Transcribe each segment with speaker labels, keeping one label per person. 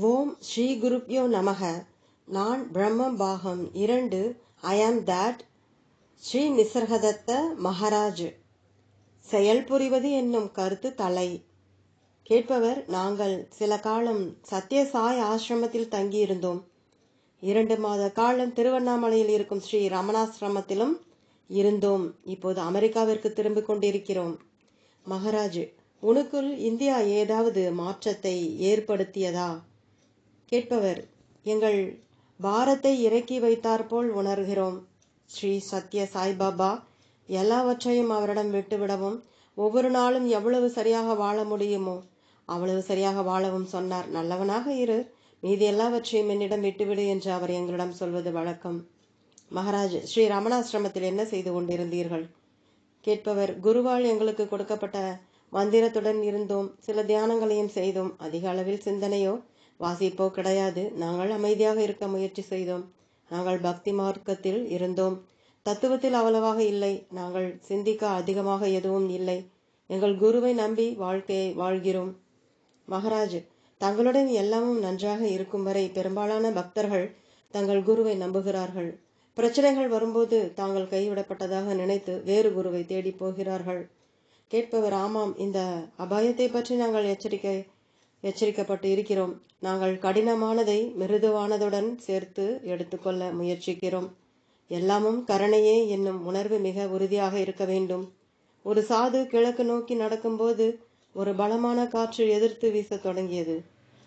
Speaker 1: ஓம் ஸ்ரீ குருப்யோ நமக. நான் பிரம்ம பாகம் இரண்டு ஐ ஆம் தட் ஸ்ரீ நிசர்கதத்த மகாராஜ். செயல் புரிவது என்னும் கருத்து தலை. கேட்பவர் நாங்கள் சில காலம் சத்யசாய் ஆசிரமத்தில் தங்கியிருந்தோம். இரண்டு மாத காலம் திருவண்ணாமலையில் இருக்கும் ஸ்ரீ ரமணாசிரமத்திலும் இருந்தோம். இப்போது அமெரிக்காவிற்கு திரும்பிக் கொண்டிருக்கிறோம். மகாராஜ் உனக்குள் இந்தியா ஏதாவது மாற்றத்தை ஏற்படுத்தியதா? கேட்பவர் எங்கள் பாரத்தை இறக்கி வைத்தாற்போல் உணர்கிறோம். ஸ்ரீ சத்ய சாய்பாபா எல்லாவற்றையும் அவரிடம் விட்டுவிடவும் ஒவ்வொரு நாளும் எவ்வளவு சரியாக வாழ முடியுமோ அவ்வளவு சரியாக வாழவும் சொன்னார். நல்லவனாக இரு. மீதி எல்லாவற்றையும் என்னிடம் விட்டுவிடு என்று அவர் எங்களிடம் சொல்வது வழக்கம். மகாராஜ் ஸ்ரீ ரமணாசிரமத்தில் என்ன செய்து கொண்டிருந்தீர்கள்? கேட்பவர் குருவால் எங்களுக்கு கொடுக்கப்பட்ட மந்திரத்துடன் இருந்தோம். சில தியானங்களையும் செய்தோம். அதிக அளவில் சிந்தனையோ வாசிப்போ கிடையாது. நாங்கள் அமைதியாக இருக்க முயற்சி செய்தோம். நாங்கள் பக்தி மார்க்கத்தில் இருந்தோம். தத்துவத்தில் அவ்வளவாக இல்லை. நாங்கள் சிந்திக்க அதிகமாக எதுவும் இல்லை. எங்கள் குருவை நம்பி வாழ்க்கையை வாழ்கிறோம். மகாராஜ் தங்களுடன் எல்லாமும் நன்றாக இருக்கும் வரை பெரும்பாலான பக்தர்கள் தங்கள் குருவை நம்புகிறார்கள். பிரச்சனைகள் வரும்போது தாங்கள் கைவிடப்பட்டதாக நினைத்து வேறு குருவை தேடி போகிறார்கள். கேட்பவர் ஆமாம் இந்த அபாயத்தை பற்றி நாங்கள் எச்சரிக்கை எச்சரிக்கப்பட்டு இருக்கிறோம். நாங்கள் கடினமானதை மிருதுவானதுடன் சேர்த்து எடுத்துக்கொள்ள முயற்சிக்கிறோம். எல்லாமும் கருணையே என்னும் உணர்வு மிக உறுதியாக இருக்க வேண்டும். ஒரு சாது கிழக்கு நோக்கி நடக்கும்போது ஒரு பலமான காற்று எதிர்த்து வீச தொடங்கியது.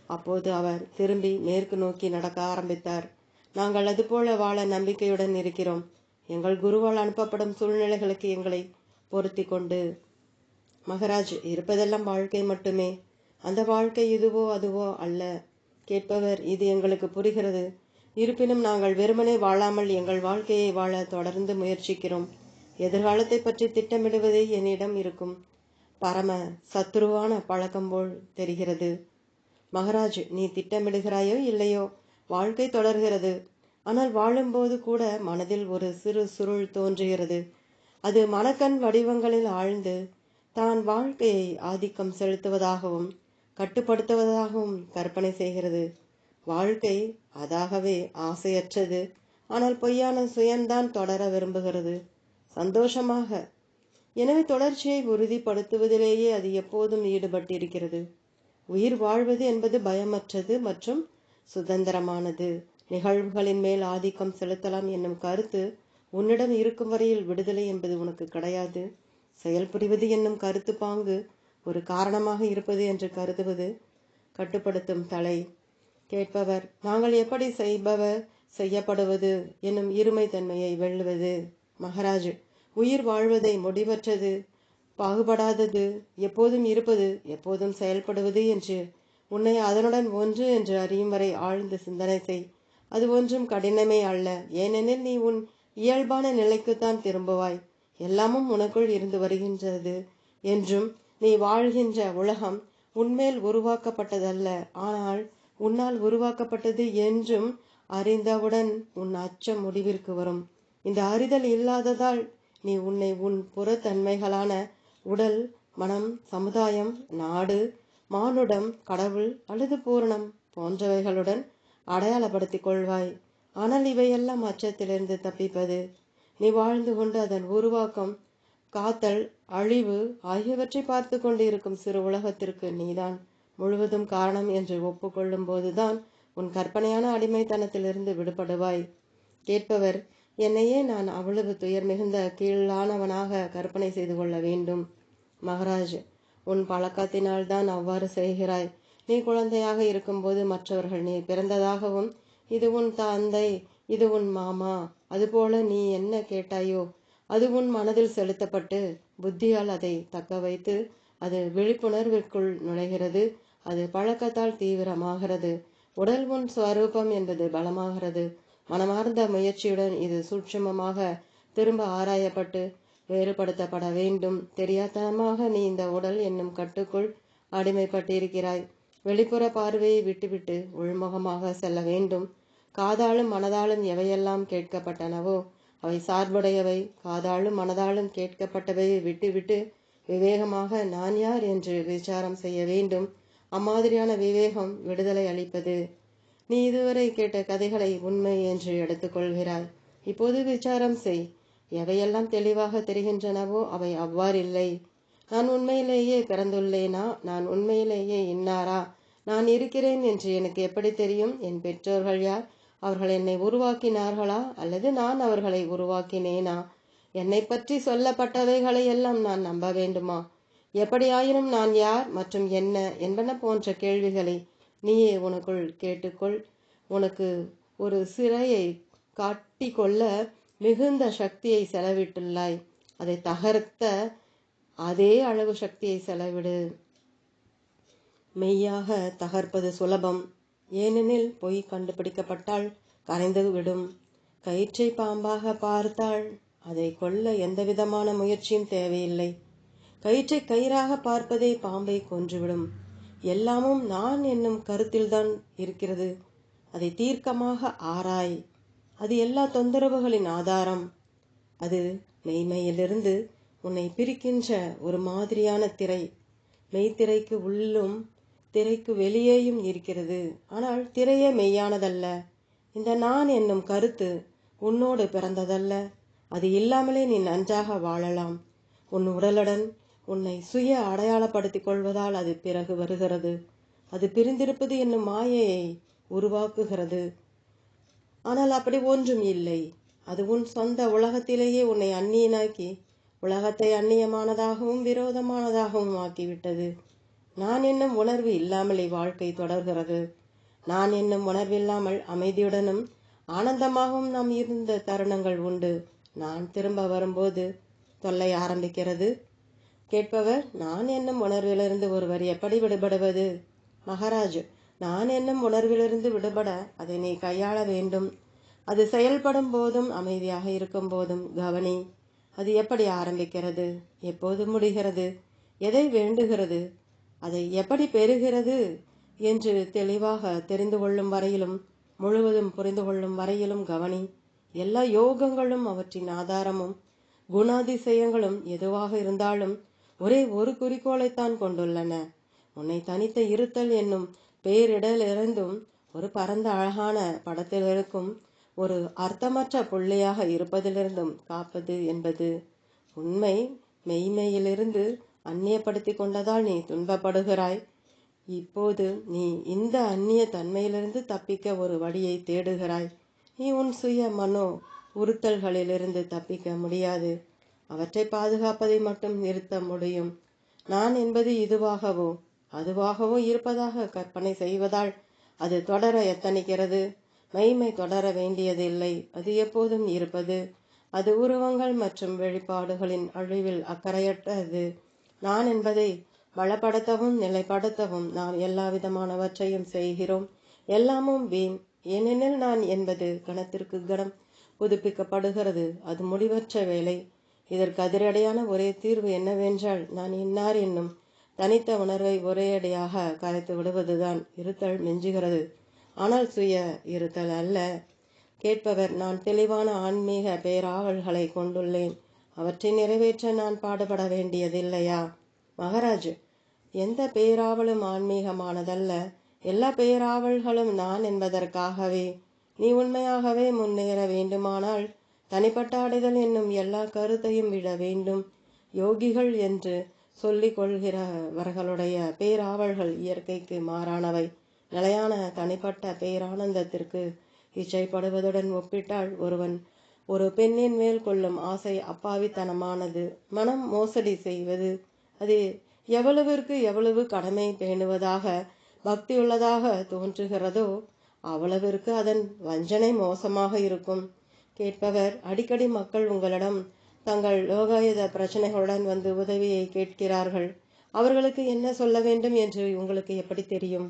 Speaker 1: அப்போது அவர் திரும்பி மேற்கு நோக்கி நடக்க ஆரம்பித்தார். நாங்கள் அதுபோல வாழ நம்பிக்கையுடன் இருக்கிறோம். எங்கள் குருவால் அனுப்பப்படும் சூழ்நிலைகளுக்கு எங்களை பொருத்தி கொண்டு. மகராஜ் இருப்பதெல்லாம் வாழ்க்கை மட்டுமே. அந்த வாழ்க்கை இதுவோ அதுவோ அல்ல. கேட்பவர் இது எங்களுக்கு புரிகிறது. இருப்பினும் நாங்கள் வெறுமனே வாழாமல் எங்கள் வாழ்க்கையை வாழ தொடர்ந்து முயற்சிக்கிறோம். எதிர்காலத்தை பற்றி திட்டமிடுவதே என்னிடம் இருக்கும். பரம சத்துருவான பழக்கம் போல் தெரிகிறது. மகராஜ் நீ திட்டமிடுகிறாயோ இல்லையோ? வாழ்க்கை தொடர்கிறது. ஆனால் வாழும்போது கூட மனதில் ஒரு சிறு சுருள் தோன்றுகிறது. அது மனக்கண் வடிவங்களில் ஆழ்ந்து தான் வாழ்க்கையை ஆதிக்கம் செலுத்துவதாகவும் கட்டுப்படுத்துவதாகவும் கற்பனை செய்கிறது. வாழ்க்கை அதாகவே ஆசையற்றது. ஆனால் பொய்யான சுயம்தான் தொடர விரும்புகிறது. சந்தோஷமாக. எனவே தொடர்ச்சியை உறுதிப்படுத்துவதிலேயே அது எப்போதும் ஈடுபட்டிருக்கிறது. உயிர் வாழ்வது என்பது பயமற்றது மற்றும் சுதந்திரமானது. நிகழ்வுகளின் மேல் ஆதிக்கம் செலுத்தலாம் என்னும் கருத்து உன்னிடம் இருக்கும் வரையில் விடுதலை என்பது உனக்கு கிடையாது. செயல்புரிவது என்னும் கருத்து பாங்கு ஒரு காரணமாக இருப்பது என்று கருதுவது கட்டுப்படுத்தும் தலை. கேட்பவர் நாங்கள் எப்படி செய்பவர் செய்யப்படுவது என்னும் இருமை தன்மையை வெல்லுவது மகராஜ் உயிர் வாழ்வதை முடிவற்றது பாகுபடாதது எப்போதும் இருப்பது எப்போதும் செயல்படுவது என்று. உன்னை அதனுடன் ஒன்று என்று அறியும் வரை ஆழ்ந்த சிந்தனை செய். அது ஒன்றும் கடினமே அல்ல. ஏனெனில் நீ உன் இயல்பான நிலைக்குத்தான் திரும்புவாய். எல்லாமும் உனக்குள் இருந்து வருகின்றது என்றும் நீ வாழ்கின்ற உலகம் உன்மேல் உருவாக்கப்பட்டதல்ல. ஆனால் உன்னால் உருவாக்கப்பட்டது என்றும் அறிந்தவுடன் உன் அச்சம் முடிவிற்கு வரும். இந்த அறிதல் இல்லாததால் நீ உன்னை உன் புறத்தன்மைகளான உடல் மனம் சமுதாயம் நாடு மானுடம் கடவுள் அல்லது பூரணம் போன்றவைகளுடன் அடையாளப்படுத்திக் கொள்வாய். ஆனால் இவையெல்லாம் அச்சத்திலிருந்து தப்பிப்பது. நீ வாழ்ந்து கொண்டு அதன் உருவாக்கம் காத்தல் அழிவு ஆகியவற்றை பார்த்து கொண்டிருக்கும் சிறு உலகத்திற்கு நீதான் முழுவதும் காரணம் என்று ஒப்புக்கொள்ளும் போதுதான் உன் கற்பனையான அடிமைத்தனத்திலிருந்து விடுபடுவாய். கேட்பவர் என்னையே நான் அவ்வளவு துயர் மிகுந்த கீழானவனாக கற்பனை செய்து கொள்ள வேண்டும். மகராஜ் உன் பழக்கத்தினால் தான் அவ்வாறு செய்கிறாய். நீ குழந்தையாக இருக்கும்போது மற்றவர்கள் நீ பிறந்ததாகவும் இது உன் தந்தை இது உன் மாமா அதுபோல நீ என்ன கேட்டாயோ அது உன் மனதில் செலுத்தப்பட்டு புத்தியால் அதை தக்க வைத்து அது விழிப்புணர்விற்குள் நுழைகிறது. அது பழக்கத்தால் தீவிரமாகிறது. உடல் முன் ஸ்வரூபம் என்பது பலமாகிறது. மனமார்ந்த முயற்சியுடன் இது சூட்சமமாக திரும்ப ஆராயப்பட்டு வேறுபடுத்தப்பட வேண்டும். தெரியாதனமாக நீ இந்த உடல் என்னும் கட்டுக்குள் அடிமைப்பட்டிருக்கிறாய். வெளிப்புற பார்வையை விட்டுவிட்டு உள்முகமாக செல்ல வேண்டும். காதாலும் மனதாலும் எவையெல்லாம் கேட்கப்பட்டனவோ அவை சார்புடையவை காதாலும் மனதாலும் கேட்கப்பட்டவை விட்டுவிட்டு விவேகமாக நான் யார் என்று விசாரம் செய்ய வேண்டும். அம்மாதிரியான விவேகம் விடுதலை அளிப்பது. நீ இதுவரை கேட்ட கதைகளை உண்மை என்று எடுத்துக்கொள்கிறாய். இப்போது விசாரம் செய். எவையெல்லாம் தெளிவாக தெரிகின்றனவோ அவை அவ்வாறில்லை. நான் உண்மையிலேயே பிறந்துள்ளேனா? நான் உண்மையிலேயே இன்னாரா? நான் இருக்கிறேன் என்று எனக்கு எப்படி தெரியும்? என் பெற்றோர்கள் யார்? அவர்கள் என்னை உருவாக்கினார்களா? அல்லது நான் அவர்களை உருவாக்கினேனா? என்னை பற்றி சொல்லப்பட்டவைகளை எல்லாம் நான் நம்ப வேண்டுமா? எப்படியாயினும் நான் யார் மற்றும் என்ன என்பன போன்ற கேள்விகளை நீயே உனக்குள் கேட்டுக்கொள். உனக்கு ஒரு சிறையை காட்டிக்கொள்ள மிகுந்த சக்தியை செலவிட்டுள்ளாய். அதை தகர்த்த அதே அளவு சக்தியை செலவிடு. மெய்யாக தகர்ப்பது சுலபம். ஏனெனில் பொய் கண்டுபிடிக்கப்பட்டால் கரைந்து விடும். கயிற்றை பாம்பாக பார்த்தால் அதை கொல்ல எந்தவிதமான முயற்சியும் தேவையில்லை. கயிற்றை கயிறாக பார்ப்பதே பாம்பை கொன்றுவிடும். எல்லாமும் நான் என்னும் கருத்தில்தான் இருக்கிறது. அதை தீர்க்கமாக ஆராய். அது எல்லா தொந்தரவுகளின் ஆதாரம். அது மெய்மையிலிருந்து உன்னை பிரிக்கின்ற ஒரு மாதிரியான திரை. மெய்த்திரைக்கு உள்ளும் திரைக்கு வெளியேயும் இருக்கிறது. ஆனால் திரையே மெய்யானதல்ல. இந்த நான் என்னும் கருத்து உன்னோடு பிறந்ததல்ல. அது இல்லாமலே நீ நன்றாக வாழலாம். உன் உடலுடன் உன்னை சுய அடையாளப்படுத்திக் கொள்வதால் அது பிறகு வருகிறது. அது பிரிந்திருப்பது என்னும் மாயையை உருவாக்குகிறது. ஆனால் அப்படி ஒன்றும் இல்லை. அது உன் சொந்த உலகத்திலேயே உன்னை அந்நியனாக்கி உலகத்தை அந்நியமானதாகவும் விரோதமானதாகவும் ஆக்கிவிட்டது. நான் என்னும் உணர்வு இல்லாமலே வாழ்க்கை தொடர்கிறது. நான் என்னும் உணர்வில்லாமல் அமைதியுடனும் ஆனந்தமாகவும் நாம் இருந்த தருணங்கள் உண்டு. நான் திரும்ப வரும்போது தொல்லை ஆரம்பிக்கிறது. கேட்பவர் நான் என்னும் உணர்விலிருந்து ஒருவர் எப்படி விடுபடுவது? மகாராஜ் நான் என்னும் உணர்விலிருந்து விடுபட அதை நீ கையாள வேண்டும். அது செயல்படும் போதும் அமைதியாக இருக்கும் போதும். கவனி அது எப்படி ஆரம்பிக்கிறது? எப்போது முடிகிறது? எதை வேண்டுகிறது? அதை எப்படி பெறுகிறது என்று தெளிவாக தெரிந்து கொள்ளும் வரையிலும் முழுவதும் புரிந்து கொள்ளும் வரையிலும் கவனி எல்லா யோகங்களும் அவற்றின் ஆதாரமும் குணாதிசயங்களும் எதுவாக இருந்தாலும் ஒரே ஒரு குறிக்கோளைத்தான் கொண்டுள்ளன. உன்னை தனித்த இருத்தல் என்னும் பேரிடலிருந்தும் ஒரு பரந்த அழகான படத்தில் இருக்கும் ஒரு அர்த்தமற்ற புள்ளியாக இருப்பதிலிருந்தும் காப்பது என்பது உண்மை. மெய்மையிலிருந்து அந்நியப்படுத்தி கொண்டதால் நீ துன்பப்படுகிறாய். இப்போது நீ இந்த அந்நிய தன்மையிலிருந்து தப்பிக்க ஒரு வழியை தேடுகிறாய். நீ உன் சுய மனோ உறுத்தல்களிலிருந்து தப்பிக்க முடியாது. அவற்றை பாதுகாப்பதை மட்டும் நிறுத்த முடியும். நான் என்பது இதுவாகவோ அதுவாகவோ இருப்பதாக கற்பனை செய்வதால் அது தொடர எத்தனிக்கிறது? மெய்மை தொடர வேண்டியதில்லை. அது எப்போதும் இருப்பது அது உருவங்கள் மற்றும் வெளிப்பாடுகளின் அழிவில் அக்கறையற்றது. நான் என்பதை வளப்படுத்தவும் நிலைப்படுத்தவும் நாம் எல்லா விதமானவற்றையும் செய்கிறோம். எல்லாமும் வீண். ஏனெனில் நான் என்பது கணத்திற்கு கணம் புதுப்பிக்கப்படுகிறது. அது முடிவற்ற வேலை. இதற்கு அதிரடியான ஒரே தீர்வு என்னவென்றால் நான் இன்னார் என்னும் தனித்த உணர்வை ஒரேயடியாக கரைத்து விடுவதுதான் இருத்தல் மிஞ்சுகிறது. ஆனால் சுய இருத்தல் அல்ல. கேட்பவர் நான் தெளிவான ஆன்மீக பேராவல்களை கொண்டுள்ளேன். அவற்றை நிறைவேற்ற நான் பாடுபட வேண்டியதில்லையா? மகாராஜ் எந்த பேராவலும் ஆன்மீகமானதல்ல. எல்லா பேராவல்களும் நான் என்பதற்காகவே. நீ உண்மையாகவே முன்னேற வேண்டுமானால் தனிப்பட்ட அடைதல் என்னும் எல்லா கருத்தையும் விட வேண்டும். யோகிகள் என்று சொல்லிக் கொள்கிறவர்களுடைய பேராவல்கள் இயற்கைக்கு மாறானவை. நிலையான தனிப்பட்ட பேரானந்தத்திற்கு இச்சைப்படுவதுடன் ஒப்பிட்டால் ஒருவன் ஒரு பெண்ணின் மேல் கொள்ளும் ஆசை அப்பாவித்தனமானது. மனம் மோசடி செய்வது. அது எவ்வளவிற்கு எவ்வளவு கடமை பேணுவதாக பக்தியுள்ளதாக தோன்றுகிறதோ அவ்வளவிற்கு அதன் வஞ்சனை மோசமாக இருக்கும். கேட்பவர் அடிக்கடி மக்கள் உங்களிடம் தங்கள் லோகாயுத பிரச்சனைகளுடன் வந்து உதவியை கேட்கிறார்கள். அவர்களுக்கு என்ன சொல்ல வேண்டும் என்று உங்களுக்கு எப்படி தெரியும்?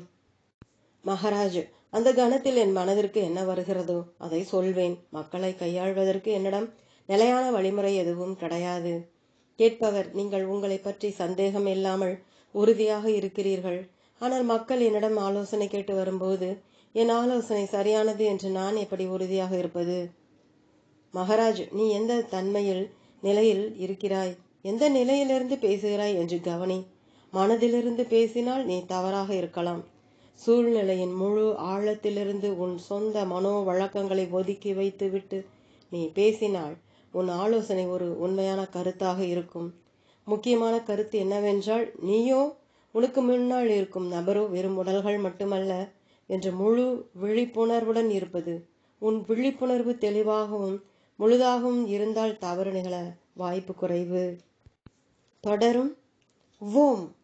Speaker 1: மகாராஜ் அந்த கணத்தில் என் மனதிற்கு என்ன வருகிறதோ அதை சொல்வேன். மக்களை கையாள்வதற்கு என்னிடம் நிலையான வழிமுறை எதுவும் கிடையாது. கேட்பவர் நீங்கள் உங்களை பற்றி சந்தேகம் இல்லாமல் உறுதியாக இருக்கிறீர்கள். ஆனால் மக்கள் என்னிடம் ஆலோசனை கேட்டு வரும்போது என் ஆலோசனை சரியானது என்று நான் எப்படி உறுதியாக இருப்பது? மகாராஜ் நீ எந்த தன்மையில் நிலையில் இருக்கிறாய்? எந்த நிலையிலிருந்து பேசுகிறாய் என்று கவனி. மனதிலிருந்து பேசினால் நீ தவறாக இருக்கலாம். சூழ்நிலையின் முழு ஆழத்திலிருந்து உன் சொந்த மனோ வழக்கங்களை ஒதுக்கி வைத்துவிட்டு நீ பேசினால் உன் ஆலோசனை ஒரு உண்மையான கருத்தாக இருக்கும். முக்கியமான கருத்து என்னவென்றால் நீயோ உனக்கு முன்னால் இருக்கும் நபரோ வெறும் உடல்கள் மட்டுமல்ல என்ற முழு விழிப்புணர்வுடன் இருப்பது உன் விழிப்புணர்வு தெளிவாகவும் முழுதாகவும் இருந்தால் தவறு நிகழ வாய்ப்பு குறைவு. தொடரும். ஓம்.